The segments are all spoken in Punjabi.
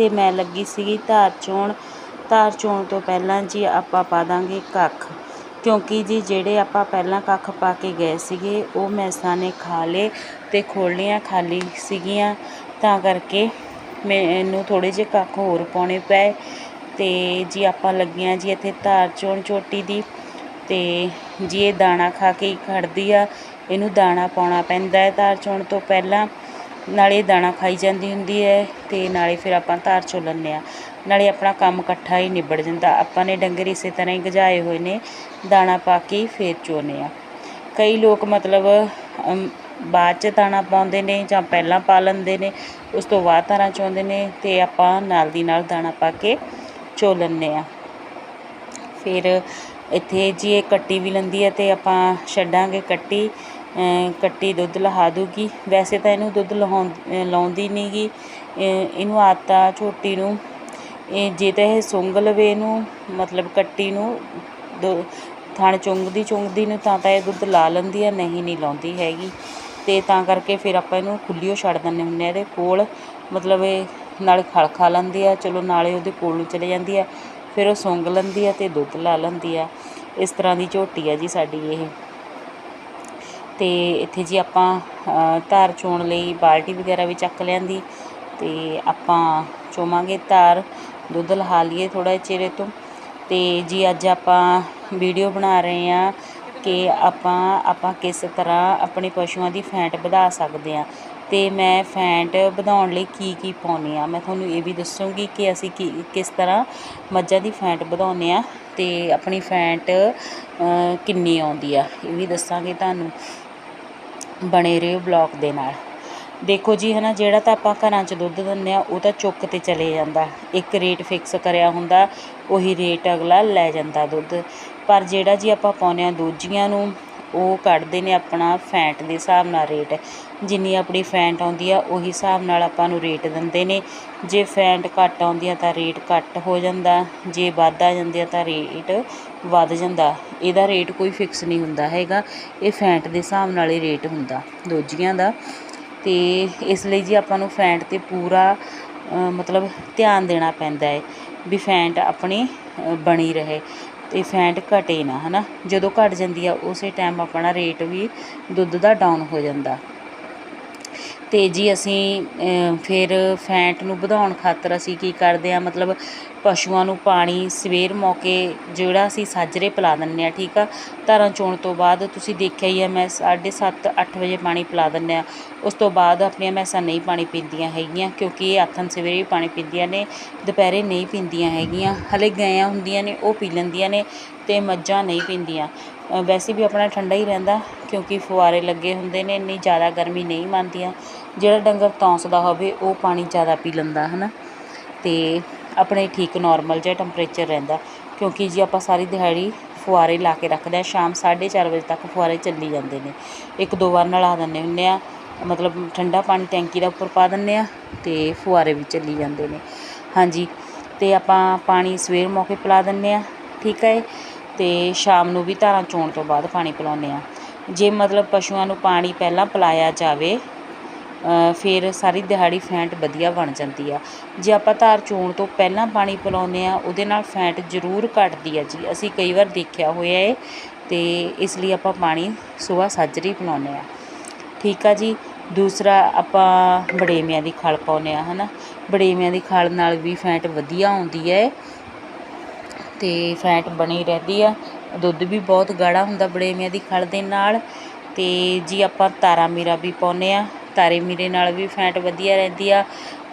ਅਤੇ ਮੈਂ ਲੱਗੀ ਸੀਗੀ ਧਾਰ ਚੋਣ। ਧਾਰ ਚੋਣ ਤੋਂ ਪਹਿਲਾਂ ਜੀ ਆਪਾਂ ਪਾ ਦਾਂਗੇ ਕੱਖ। ਕਿਉਂਕਿ ਜੀ ਜਿਹੜੇ ਆਪਾਂ ਪਹਿਲਾਂ ਕੱਖ ਪਾ ਕੇ ਗਏ ਸੀਗੇ, ਉਹ ਮੈਸਾਂ ਨੇ ਖਾ ਲਏ ਅਤੇ ਖੋਲੀਆਂ ਖਾਲੀ ਸੀਗੀਆਂ। ਤਾਂ ਕਰਕੇ ਮੈਨੂੰ ਥੋੜ੍ਹੇ ਜਿਹੇ ਕੱਖ ਹੋਰ ਪਾਉਣੇ ਪਏ ਅਤੇ ਜੀ ਆਪਾਂ ਲੱਗੀਆਂ ਜੀ ਇੱਥੇ ਧਾਰ ਚੋਣ ਚੋਟੀ ਦੀ। ਅਤੇ ਜੀ ਇਹ ਦਾਣਾ ਖਾ ਕੇ ਹੀ ਖੜਦੀ ਆ। ਇਹਨੂੰ ਦਾਣਾ ਪਾਉਣਾ ਪੈਂਦਾ ਹੈ ਧਾਰ ਚੋਣ ਤੋਂ ਪਹਿਲਾਂ। ਨਾਲੇ ਦਾਣਾ ਖਾਈ ਜਾਂਦੀ ਹੁੰਦੀ ਹੈ ਅਤੇ ਨਾਲੇ ਫਿਰ ਆਪਾਂ ਧਾਰ ਚੋ ਲੈਂਦੇ ਹਾਂ ਨਾਲੇ ਆਪਣਾ ਕੰਮ ਇਕੱਠਾ ਹੀ ਨਿਬੜ ਜਾਂਦਾ। ਆਪਾਂ ਨੇ ਡੰਗਰ ਇਸੇ ਤਰ੍ਹਾਂ ਹੀ ਗਜਾਏ ਹੋਏ ਨੇ, ਦਾਣਾ ਪਾ ਕੇ ਫਿਰ ਫੇਰ ਚੋਨੇ ਆ। ਕਈ ਲੋਕ ਮਤਲਬ ਬਾਅਦ ਚ ਦਾਣਾ ਪਾਉਂਦੇ ਨੇ ਜਾਂ ਪਹਿਲਾਂ ਪਾ ਲੈਂਦੇ ਨੇ, ਉਸ ਤੋਂ ਬਾਅਦ ਧਾਰਾਂ ਚੋਂਦੇ ਨੇ ਅਤੇ ਆਪਾਂ ਨਾਲ ਦੀ ਨਾਲ ਦਾਣਾ ਪਾ ਕੇ ਚੋ ਲੈਂਦੇ ਆ। ਫਿਰ ਇੱਥੇ ਜੀ ਇਹ ਕੱਟੀ ਵੀ ਲੈਂਦੀ ਹੈ ਤੇ ਆਪਾਂ ਛੱਡਾਂਗੇ ਕੱਟੀ। ਕੱਟੀ ਦੁੱਧ ਲਹਾ ਦੂਗੀ। ਵੈਸੇ ਤਾਂ ਇਹਨੂੰ ਦੁੱਧ ਲਹਾਉਂ ਲਾਉਂਦੀ ਨਹੀਂ ਗੀ। ਇਹਨੂੰ ਆਦਤ ਆ ਝੋਟੀ ਨੂੰ, ਇਹ ਜੇ ਤਾਂ ਇਹ ਸੁੰਘ ਲਵੇ ਇਹਨੂੰ, ਮਤਲਬ ਕੱਟੀ ਨੂੰ, ਦੁ, ਥਣ ਚੁੰਗਦੀ ਚੁੰਗਦੀ ਨੂੰ, ਤਾਂ ਤਾਂ ਇਹ ਦੁੱਧ ਲਾ ਲੈਂਦੀ ਆ, ਨਹੀਂ ਨਹੀਂ ਲਾਉਂਦੀ ਹੈਗੀ। ਤੇ ਤਾਂ ਕਰਕੇ ਫਿਰ ਆਪਾਂ ਇਹਨੂੰ ਖੁੱਲੀਓ ਛੱਡ ਦਿੰਦੇ ਹੁੰਦੇ ਆ ਇਹਦੇ ਕੋਲ। ਮਤਲਬ ਇਹ ਨਾਲੇ ਖਲ ਖਾ ਲੈਂਦੀ ਆ, ਚਲੋ ਨਾਲੇ ਉਹਦੇ ਕੋਲ ਨੂੰ ਚਲੇ ਜਾਂਦੀ ਆ। ਫਿਰ ਉਹ ਸੁੰਘ ਲੈਂਦੀ ਆ ਤੇ ਦੁੱਧ ਲਾ ਲੈਂਦੀ ਆ। ਇਸ ਤਰ੍ਹਾਂ ਦੀ ਝੋਟੀ ਆ ਜੀ ਸਾਡੀ ਇਹ। ਅਤੇ ਇੱਥੇ ਜੀ ਆਪਾਂ ਧਾਰ ਚੋਣ ਲਈ ਬਾਲਟੀ ਵਗੈਰਾ ਵੀ ਚੱਕ ਲਿਆਂਦੀ ਅਤੇ ਆਪਾਂ ਚੋਵਾਂਗੇ ਧਾਰ, ਦੁੱਧ ਲਹਾ ਲਈਏ ਥੋੜਾ ਚਿਹਰੇ ਤੋਂ। ਅਤੇ ਜੀ ਅੱਜ ਆਪਾਂ ਵੀਡੀਓ ਬਣਾ ਰਹੇ ਹਾਂ ਕਿ ਆਪਾਂ ਆਪਾਂ ਕਿਸ ਤਰ੍ਹਾਂ ਆਪਣੇ ਪਸ਼ੂਆਂ ਦੀ ਫੈਂਟ ਵਧਾ ਸਕਦੇ ਹਾਂ। ਅਤੇ ਮੈਂ ਫੈਂਟ ਵਧਾਉਣ ਲਈ ਕੀ ਕੀ ਪਾਉਂਦੀ ਆ ਮੈਂ ਤੁਹਾਨੂੰ ਇਹ ਵੀ ਦੱਸੂੰਗੀ ਕਿ ਅਸੀਂ ਕੀ, ਕਿਸ ਤਰ੍ਹਾਂ ਮੱਝਾਂ ਦੀ ਫੈਂਟ ਵਧਾਉਂਦੇ ਆ ਅਤੇ ਆਪਣੀ ਫੈਂਟ ਕਿੰਨੀ ਆਉਂਦੀ ਆ, ਇਹ ਵੀ ਦੱਸਾਂਗੇ ਤੁਹਾਨੂੰ। ਬਣੇ ਰਹੋ ਬਲੌਗ ਦੇ ਨਾਲ। ਦੇਖੋ ਜੀ ਹੈ ਨਾ ਜਿਹੜਾ ਤਾਂ ਆਪਾਂ ਘਰਾਂ 'ਚ ਦੁੱਧ ਦਿੰਦੇ ਆ ਉਹ ਤਾਂ ਚੁੱਕ ਤੇ ਚਲੇ ਜਾਂਦਾ। ਇੱਕ ਰੇਟ ਫਿਕਸ ਕਰਿਆ ਹੁੰਦਾ, ਉਹੀ ਰੇਟ ਅਗਲਾ ਲੈ ਜਾਂਦਾ ਦੁੱਧ। ਪਰ ਜਿਹੜਾ ਜੀ ਆਪਾਂ ਪਾਉਂਦੇ ਆ ਦੂਜੀਆਂ ਨੂੰ ਉਹ ਕੱਢਦੇ ਨੇ ਆਪਣਾ ਫੈਂਟ ਦੇ ਹਿਸਾਬ ਨਾਲ ਰੇਟ। ਜਿੰਨੀ ਆਪਣੀ ਫੈਂਟ ਆਉਂਦੀ ਆ, ਉਹੀ ਹਿਸਾਬ ਨਾਲ ਆਪਾਂ ਨੂੰ ਰੇਟ ਦਿੰਦੇ ਨੇ। ਜੇ ਫੈਂਟ ਘੱਟ ਆਉਂਦੀ ਆ ਤਾਂ ਰੇਟ ਘੱਟ ਹੋ ਜਾਂਦਾ। ਜੇ ਵੱਧ ਆ ਜਾਂਦੀ ਆ ਤਾਂ ਰੇਟ ਵੱਧ ਜਾਂਦਾ। ਇਹਦਾ ਰੇਟ ਕੋਈ ਫਿਕਸ ਨਹੀਂ ਹੁੰਦਾ ਹੈਗਾ। ਇਹ ਫੈਂਟ ਦੇ ਹਿਸਾਬ ਨਾਲ ਹੀ ਰੇਟ ਹੁੰਦਾ, ਦੋਜੀਆਂ ਦਾ। ਤੇ ਇਸ ਲਈ ਜੀ ਆਪਾਂ ਨੂੰ ਫੈਂਟ 'ਤੇ ਪੂਰਾ ਮਤਲਬ ਧਿਆਨ ਦੇਣਾ ਪੈਂਦਾ ਹੈ ਵੀ ਫੈਂਟ ਆਪਣੀ ਬਣੀ ਰਹੇ। ਅਤੇ ਫੈਂਟ ਘਟੇ ਨਾ ਹੈ ਨਾ ਜਦੋਂ ਘਟ ਜਾਂਦੀ ਆ, ਉਸੇ ਟਾਈਮ ਆਪਣਾ ਰੇਟ ਵੀ ਦੁੱਧ ਦਾ ਡਾਊਨ ਹੋ ਜਾਂਦਾ। ਅਤੇ ਜੀ ਅਸੀਂ ਫਿਰ ਫੈਂਟ ਨੂੰ ਵਧਾਉਣ ਖਾਤਰ ਅਸੀਂ ਕੀ ਕਰਦੇ ਹਾਂ ਮਤਲਬ ਪਸ਼ੂਆਂ ਨੂੰ ਪਾਣੀ, ਸਵੇਰ ਮੌਕੇ ਜਿਹੜਾ ਅਸੀਂ ਸਾਜਰੇ ਪਿਲਾ ਦਿੰਦੇ ਹਾਂ, ਠੀਕ ਆ? ਧਾਰਾਂ ਚੋਣ ਤੋਂ ਬਾਅਦ ਤੁਸੀਂ ਦੇਖਿਆ ਹੀ ਆ, ਮੈਂ 7:30 8 ਵਜੇ ਪਾਣੀ ਪਿਲਾ ਦਿੰਦੇ ਹਾਂ। ਉਸ ਤੋਂ ਬਾਅਦ ਆਪਣੀਆਂ ਮੈਸਾਂ ਨਹੀਂ ਪਾਣੀ ਪੀਂਦੀਆਂ ਹੈਗੀਆਂ, ਕਿਉਂਕਿ ਇਹ ਆਥਣ ਸਵੇਰੇ ਵੀ ਪਾਣੀ ਪੀਂਦੀਆਂ ਨੇ, ਦੁਪਹਿਰੇ ਨਹੀਂ ਪੀਂਦੀਆਂ ਹੈਗੀਆਂ। ਹਲੇ ਗਾਇਆਂ ਹੁੰਦੀਆਂ ਨੇ, ਉਹ ਪੀ ਲੈਂਦੀਆਂ ਨੇ ਤੇ ਮੱਝਾਂ ਨਹੀਂ ਪੀਂਦੀਆਂ। ਵੈਸੇ ਵੀ ਆਪਣਾ ਠੰਡਾ ਹੀ ਰਹਿੰਦਾ, ਕਿਉਂਕਿ ਫੁਆਰੇ ਲੱਗੇ ਹੁੰਦੇ ਨੇ, ਇੰਨੀ ਜ਼ਿਆਦਾ ਗਰਮੀ ਨਹੀਂ ਮੰਨਦੀਆਂ। ਜਿਹੜਾ ਡੰਗਰ ਤੌਂਸਦਾ ਹੋਵੇ, ਉਹ ਪਾਣੀ ਜ਼ਿਆਦਾ ਪੀ ਲੈਂਦਾ, ਹਨਾ? ਤੇ ਆਪਣੇ ਠੀਕ ਨਾਰਮਲ ਜਿਹਾ ਟੈਂਪਰੇਚਰ ਰਹਿੰਦਾ, ਕਿਉਂਕਿ ਜੀ ਆਪਾਂ ਸਾਰੀ ਦਿਹਾੜੀ ਫੁਆਰੇ ਲਾ ਕੇ ਰੱਖਦੇ ਆ ਸ਼ਾਮ 4:30 ਵਜੇ ਤੱਕ ਫੁਆਰੇ ਚੱਲੀ ਜਾਂਦੇ ਨੇ। ਇੱਕ ਦੋ ਵਾਰ ਨਲਾ ਦਿੰਦੇ ਹੁੰਦੇ ਆ ਮਤਲਬ ਠੰਡਾ ਪਾਣੀ ਟੈਂਕੀ ਦਾ ਉੱਪਰ ਪਾ ਦਿੰਦੇ ਆ ਤੇ ਫੁਆਰੇ ਵੀ ਚੱਲੀ ਜਾਂਦੇ ਨੇ। ਹਾਂਜੀ, ਤੇ ਆਪਾਂ ਪਾਣੀ ਸਵੇਰ ਮੌਕੇ ਪਿਲਾ ਦਿੰਦੇ ਆ ਠੀਕ ਹੈ? ਤੇ ਸ਼ਾਮ ਨੂੰ ਵੀ ਧਾਰਾਂ ਚੋਣ ਤੋਂ ਬਾਅਦ ਪਾਣੀ ਪਿਲਾਉਂਦੇ ਆ ਜੇ ਮਤਲਬ ਪਸ਼ੂਆਂ ਨੂੰ ਪਾਣੀ ਪਹਿਲਾਂ ਪਿਲਾਇਆ ਜਾਵੇ ਫਿਰ ਸਾਰੀ ਦਿਹਾੜੀ ਫੈਂਟ ਵਧੀਆ ਬਣ ਜਾਂਦੀ ਆ। ਜੇ ਆਪਾਂ ਧਾਰ ਚੋਣ ਤੋਂ ਪਹਿਲਾਂ ਪਾਣੀ ਪਿਲਾਉਂਦੇ ਹਾਂ ਉਹਦੇ ਨਾਲ ਫੈਂਟ ਜ਼ਰੂਰ ਘਟਦੀ ਆ ਜੀ। ਅਸੀਂ ਕਈ ਵਾਰ ਦੇਖਿਆ ਹੋਇਆ ਹੈ ਅਤੇ ਇਸ ਲਈ ਆਪਾਂ ਪਾਣੀ ਸਵੇਰ ਸਾਜਰੇ ਪਿਲਾਉਂਦੇ ਹਾਂ ਠੀਕ ਆ ਜੀ। ਦੂਸਰਾ ਆਪਾਂ ਬੜੇਮਿਆਂ ਦੀ ਖਲ ਪਾਉਂਦੇ ਆ ਨਾ ਬੜੇਮਿਆਂ ਦੀ ਖਲ ਨਾਲ ਵੀ ਫੈਂਟ ਵਧੀਆ ਆਉਂਦੀ ਹੈ ਅਤੇ ਫੈਂਟ ਬਣੀ ਰਹਿੰਦੀ ਆ। ਦੁੱਧ ਵੀ ਬਹੁਤ ਗਾੜਾ ਹੁੰਦਾ ਬੜੇਮਿਆਂ ਦੀ ਖਲ ਦੇ ਨਾਲ ਅਤੇ ਜੀ ਆਪਾਂ ਤਾਰਾ ਮੀਰਾ ਵੀ ਪਾਉਂਦੇ ਆ। ਤਾਰੇ ਮੀਰੇ ਨਾਲ ਵੀ ਫੈਂਟ ਵਧੀਆ ਰਹਿੰਦੀ ਆ।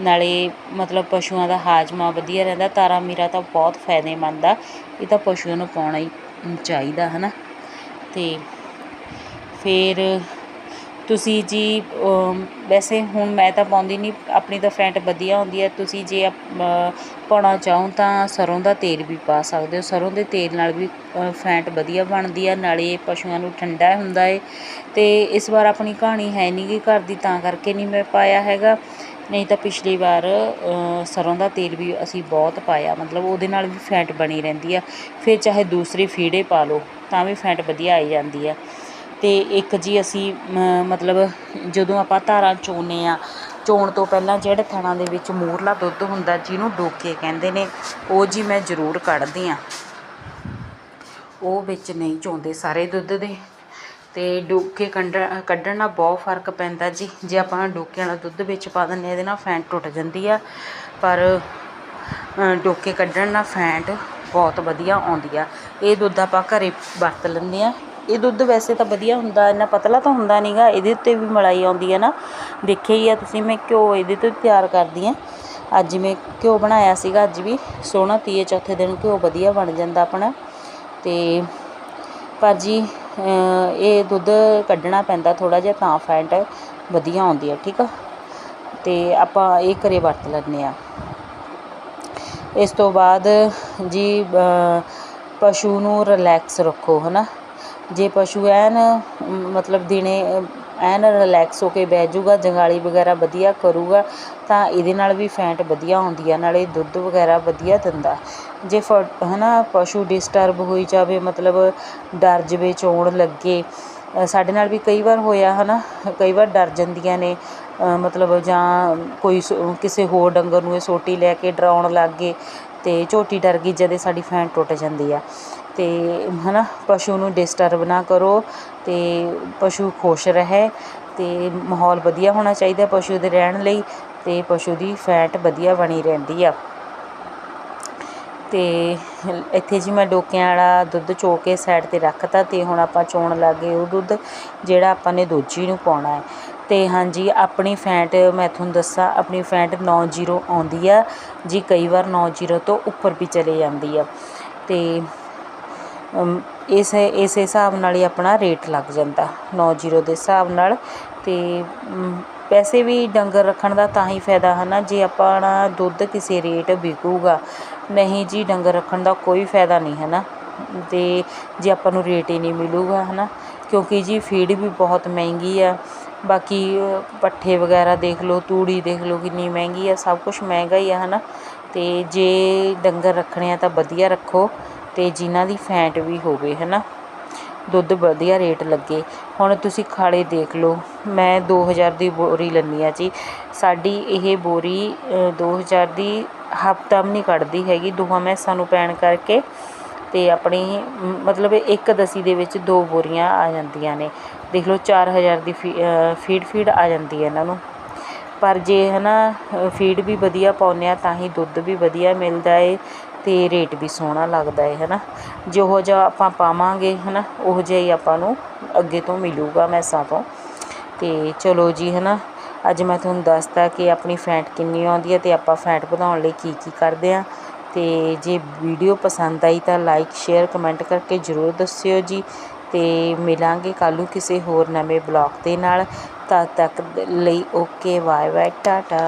ਨਾਲੇ ਮਤਲਬ ਪਸ਼ੂਆਂ ਦਾ ਹਾਜ਼ਮਾ ਵਧੀਆ ਰਹਿੰਦਾ। ਤਾਰਾ ਮੀਰਾ ਤਾਂ ਬਹੁਤ ਫਾਇਦੇਮੰਦ ਆ। ਇਹ ਤਾਂ ਪਸ਼ੂਆਂ ਨੂੰ ਪਾਉਣਾ ਹੀ ਚਾਹੀਦਾ ਹੈ ਨਾ ਅਤੇ ਫਿਰ ਤੁਸੀਂ ਜੀ ਵੈਸੇ ਹੁਣ ਮੈਂ ਤਾਂ ਪਾਉਂਦੀ ਨਹੀਂ ਆਪਣੀ ਤਾਂ ਫੈਂਟ ਵਧੀਆ ਹੁੰਦੀ ਹੈ। ਤੁਸੀਂ ਜੇ ਅਪ- ਪਾਉਣਾ ਚਾਹੋ ਤਾਂ ਸਰ੍ਹੋਂ ਦਾ ਤੇਲ ਵੀ ਪਾ ਸਕਦੇ ਹੋ। ਸਰ੍ਹੋਂ ਦੇ ਤੇਲ ਨਾਲ ਵੀ ਫੈਂਟ ਵਧੀਆ ਬਣਦੀ ਆ ਨਾਲੇ ਪਸ਼ੂਆਂ ਨੂੰ ਠੰਡਾ ਹੁੰਦਾ ਹੈ। ਅਤੇ ਇਸ ਵਾਰ ਆਪਣੀ ਕਹਾਣੀ ਹੈ ਨਹੀਂ ਗੀ ਘਰ ਦੀ ਤਾਂ ਕਰਕੇ ਨਹੀਂ ਮੈਂ ਪਾਇਆ ਹੈਗਾ। ਨਹੀਂ ਤਾਂ ਪਿਛਲੀ ਵਾਰ ਅ, ਸਰੋਂ ਦਾ ਤੇਲ ਵੀ ਅਸੀਂ ਬਹੁਤ ਪਾਇਆ। ਮਤਲਬ ਉਹਦੇ ਨਾਲ ਵੀ ਫੈਂਟ ਬਣੀ ਰਹਿੰਦੀ ਆ ਫਿਰ ਚਾਹੇ ਦੂਸਰੇ ਫੀੜੇ ਪਾ ਲਓ ਤਾਂ ਵੀ ਫੈਂਟ ਵਧੀਆ ਆਈ ਜਾਂਦੀ ਆ ਤੇ ਇੱਕ ਜੀ ਅਸੀਂ ਮਤਲਬ ਜਦੋਂ ਆਪਾਂ ਧਾਰਾਂ ਚੋਨੇ ਹਾਂ ਚੋਣ ਤੋਂ ਪਹਿਲਾਂ ਜਿਹੜੇ ਥਣਾਂ ਦੇ ਵਿੱਚ ਮੂਰਲਾ ਦੁੱਧ ਹੁੰਦਾ, ਜਿਹਨੂੰ ਡੋਕੇ ਕਹਿੰਦੇ ਨੇ, ਉਹ ਜੀ ਮੈਂ ਜ਼ਰੂਰ ਕੱਢਦੀ ਹਾਂ ਉਹ ਵਿੱਚ ਨਹੀਂ ਚੋਂਦੇ ਸਾਰੇ ਦੁੱਧ ਦੇ। ਅਤੇ ਡੋਕੇ ਕੱਢਣ ਕੱਢਣ ਨਾਲ ਬਹੁਤ ਫ਼ਰਕ ਪੈਂਦਾ ਜੀ। ਜੇ ਆਪਾਂ ਡੋਕਿਆਂ ਵਾਲਾ ਦੁੱਧ ਵਿੱਚ ਪਾ ਦਿੰਦੇ ਹਾਂ, ਇਹਦੇ ਨਾਲ ਫੈਂਟ ਟੁੱਟ ਜਾਂਦੀ ਆ। ਪਰ ਡੋਕੇ ਕੱਢਣ ਨਾਲ ਫੈਂਟ ਬਹੁਤ ਵਧੀਆ ਆਉਂਦੀ ਆ। ਇਹ ਦੁੱਧ ਆਪਾਂ ਘਰੇ ਵਰਤ ਲੈਂਦੇ ਆ। ਇਹ ਦੁੱਧ ਵੈਸੇ ਤਾਂ ਵਧੀਆ ਹੁੰਦਾ, ਇੰਨਾ ਪਤਲਾ ਤਾਂ ਹੁੰਦਾ ਨਹੀਂਗਾ ਇਹਦੇ ਉੱਤੇ ਵੀ ਮਲਾਈ ਆਉਂਦੀ ਹੈ ਨਾ। ਦੇਖਿਆ ਹੀ ਆ ਤੁਸੀਂ, ਮੈਂ ਘਿਓ ਇਹਦੇ ਤੋਂ ਤਿਆਰ ਕਰਦੀ ਹਾਂ ਅੱਜ ਮੈਂ ਘਿਓ ਬਣਾਇਆ ਸੀਗਾ, ਅੱਜ ਵੀ ਸੋਹਣਾ ਤੀਏ ਚੌਥੇ ਦਿਨ, ਘਿਓ ਵਧੀਆ ਬਣ ਜਾਂਦਾ ਆਪਣਾ। ਤੇ ਪਰ ਜੀ ਇਹ ਦੁੱਧ ਕੱਢਣਾ ਪੈਂਦਾ ਥੋੜਾ ਜਿਹਾ ਤਾਂ ਫੈਂਟ ਵਧੀਆ ਆਉਂਦੀ ਆ, ਠੀਕ ਆ? ਤੇ ਆਪਾਂ ਇਹ ਘਰੇ ਵਰਤ ਲੈਂਦੇ ਆ। ਇਸ ਤੋਂ ਬਾਅਦ ਜੀ ਪਸ਼ੂ ਨੂੰ ਰਿਲੈਕਸ ਰੱਖੋ ਹੈ ਨਾ ਜੇ ਪਸ਼ੂ ਐਨ ਮਤਲਬ ਦਿਨੇ ਐਨ ਰਿਲੈਕਸ ਹੋ ਕੇ ਬਹਿ ਜਾਊਗਾ ਜੰਗਾਲੀ ਵਗੈਰਾ ਵਧੀਆ ਕਰੂਗਾ, ਤਾਂ ਇਹਦੇ ਨਾਲ ਵੀ ਫੈਂਟ ਵਧੀਆ ਆਉਂਦੀ ਆ, ਨਾਲੇ ਦੁੱਧ ਵਗੈਰਾ ਵਧੀਆ ਦਿੰਦਾ। ਜੇ ਫ ਹੈ ਨਾ ਪਸ਼ੂ ਡਿਸਟਰਬ ਹੋਈ ਜਾਵੇ, ਮਤਲਬ ਡਰ ਜਵੇ, ਚੋਣ ਲੱਗੇ ਸਾਡੇ ਨਾਲ ਵੀ ਕਈ ਵਾਰ ਹੋਇਆ ਹੈ ਨਾ ਕਈ ਵਾਰ ਡਰ ਜਾਂਦੀਆਂ ਨੇ ਮਤਲਬ ਜਾਂ ਕੋਈ ਸੋ- ਕਿਸੇ ਹੋਰ ਡੰਗਰ ਨੂੰ ਇਹ ਸੋਟੀ ਲੈ ਕੇ ਡਰਾਉਣ ਲੱਗ ਗਏ ਅਤੇ ਝੋਟੀ ਡਰ ਗਈ, ਜਦੇ ਸਾਡੀ ਫੈਂਟ ਟੁੱਟ ਜਾਂਦੀ ਆ। ਤੇ ਹੈ ਨਾ ਪਸ਼ੂ ਨੂੰ ਡਿਸਟਰਬ ਨਾ ਕਰੋ ਅਤੇ ਪਸ਼ੂ ਖੁਸ਼ ਰਹੇ ਅਤੇ ਮਾਹੌਲ ਵਧੀਆ ਹੋਣਾ ਚਾਹੀਦਾ ਪਸ਼ੂ ਦੇ ਰਹਿਣ ਲਈ ਅਤੇ ਪਸ਼ੂ ਦੀ ਫੈਟ ਵਧੀਆ ਬਣੀ ਰਹਿੰਦੀ ਆ। ਅਤੇ ਇੱਥੇ ਜੀ ਮੈਂ ਡੋਕਿਆਂ ਵਾਲਾ ਦੁੱਧ ਚੋ ਕੇ ਸਾਈਡ ਤੇ ਰੱਖਤਾ ਅਤੇ ਹੁਣ ਆਪਾਂ ਚੋਣ ਲੱਗ ਗਏ ਉਹ ਦੁੱਧ, ਜਿਹੜਾ ਆਪਾਂ ਨੇ ਦੋਜੀ ਨੂੰ ਪਾਉਣਾ ਹੈ। ਅਤੇ ਹਾਂਜੀ, ਆਪਣੀ ਫੈਂਟ ਮੈਂ ਤੁਹਾਨੂੰ ਦੱਸਾਂ, ਆਪਣੀ ਫੈਟ 90 ਆਉਂਦੀ ਆ, ਜੀ ਕਈ ਵਾਰ 90 ਤੋਂ ਉੱਪਰ ਵੀ ਚਲੇ ਜਾਂਦੀ ਆ। ਅਤੇ ਇਸ ਇਸੇ ਹਿਸਾਬ ਨਾਲ ਹੀ ਆਪਣਾ ਰੇਟ ਲੱਗ ਜਾਂਦਾ 90 ਦੇ ਹਿਸਾਬ ਨਾਲ। ਅਤੇ ਵੈਸੇ ਵੀ ਡੰਗਰ ਰੱਖਣ ਦਾ ਤਾਂ ਹੀ ਫਾਇਦਾ ਹੈ ਨਾ ਜੇ ਆਪਣਾ ਦੁੱਧ ਕਿਸੇ ਰੇਟ ਵਿਕੂਗਾ। ਨਹੀਂ ਜੀ ਡੰਗਰ ਰੱਖਣ ਦਾ ਕੋਈ ਫਾਇਦਾ ਨਹੀਂ ਹੈ ਨਾ ਅਤੇ ਜੇ ਆਪਾਂ ਨੂੰ ਰੇਟ ਹੀ ਨਹੀਂ ਮਿਲੂਗਾ ਹੈ ਨਾ ਕਿਉਂਕਿ ਜੀ ਫੀਡ ਵੀ ਬਹੁਤ ਮਹਿੰਗੀ ਆ। ਬਾਕੀ ਅ, ਪੱਠੇ ਵਗੈਰਾ ਦੇਖ ਲਓ ਤੂੜੀ ਦੇਖ ਲਓ ਕਿੰਨੀ ਮਹਿੰਗੀ ਆ ਸਭ ਕੁਝ ਮਹਿੰਗਾ ਹੀ ਆ ਹੈ ਨਾ ਅਤੇ ਜੇ ਡੰਗਰ ਰੱਖਣੇ ਆ ਤਾਂ ਵਧੀਆ ਰੱਖੋ। ਤੇ ਜਿਨ੍ਹਾਂ ਦੀ ਫੈਂਟ ਵੀ ਹੋਵੇ ਹੈ ਨਾ ਦੁੱਧ ਵਧੀਆ ਰੇਟ ਲੱਗੇ। ਹੁਣ ਤੁਸੀਂ ਖਾਲੇ ਦੇਖ ਲਓ। ਮੈਂ 2000 ਦੀ ਬੋਰੀ ਲੈਂਦੀ ਆ ਜੀ। ਸਾਡੀ ਇਹ ਬੋਰੀ ਅ, 2000 ਦੀ ਹਫ਼ਤਾ ਵੀ ਨਹੀਂ ਕੱਢਦੀ ਹੈਗੀ। ਦੋਹਾਂ ਮੈਸਾਂ ਨੂੰ ਪੈਣ ਕਰਕੇ ਤੇ ਆਪਣੀ ਮਤਲਬ ਇੱਕ ਦਸੀ ਦੇ ਵਿੱਚ ਦੋ ਬੋਰੀਆਂ ਆ ਜਾਂਦੀਆਂ ਨੇ। ਦੇਖ ਲਓ 4000 ਦੀ ਫੀ- ਫੀਡ ਫੀਡ ਆ ਜਾਂਦੀ ਹੈ ਇਹਨਾਂ ਨੂੰ। ਪਰ ਜੇ ਹੈ ਨਾ ਫੀਡ ਵੀ ਵਧੀਆ ਪਾਉਂਦੇ ਆ ਤਾਂ ਹੀ ਦੁੱਧ ਵੀ ਵਧੀਆ ਮਿਲਦਾ ਏ। ਅਤੇ ਰੇਟ ਵੀ ਸੋਹਣਾ ਲੱਗਦਾ ਹੈ ਹੈ ਨਾ ਜਿਹੋ ਜਿਹਾ ਆਪਾਂ ਪਾਵਾਂਗੇ ਹੈ ਨਾ ਉਹੋ ਜਿਹਾ ਹੀ ਆਪਾਂ ਨੂੰ ਅੱਗੇ ਤੋਂ ਮਿਲੂਗਾ ਮੈਸਾਂ ਤੋਂ। ਅਤੇ ਚਲੋ ਜੀ ਹੈ ਨਾ ਅੱਜ ਮੈਂ ਤੁਹਾਨੂੰ ਦੱਸਤਾ ਕਿ ਆਪਣੀ ਫੈਂਟ ਕਿੰਨੀ ਆਉਂਦੀ ਹੈ ਅਤੇ ਆਪਾਂ ਫੈਂਟ ਵਧਾਉਣ ਲਈ ਕੀ ਕੀ ਕਰਦੇ ਆ ਅਤੇ ਜੇ ਵੀਡੀਓ ਪਸੰਦ ਆਈ ਤਾਂ ਲਾਈਕ, ਸ਼ੇਅਰ, ਕਮੈਂਟ ਕਰਕੇ ਜ਼ਰੂਰ ਦੱਸਿਓ ਜੀ। ਅਤੇ ਮਿਲਾਂਗੇ ਕੱਲ੍ਹ ਨੂੰ ਕਿਸੇ ਹੋਰ ਨਵੇਂ ਬਲੌਗ ਦੇ ਨਾਲ। ਤਦ ਤੱਕ ਲਈ ਓਕੇ ਬਾਏ ਬਾਏ ਟਾਟਾ।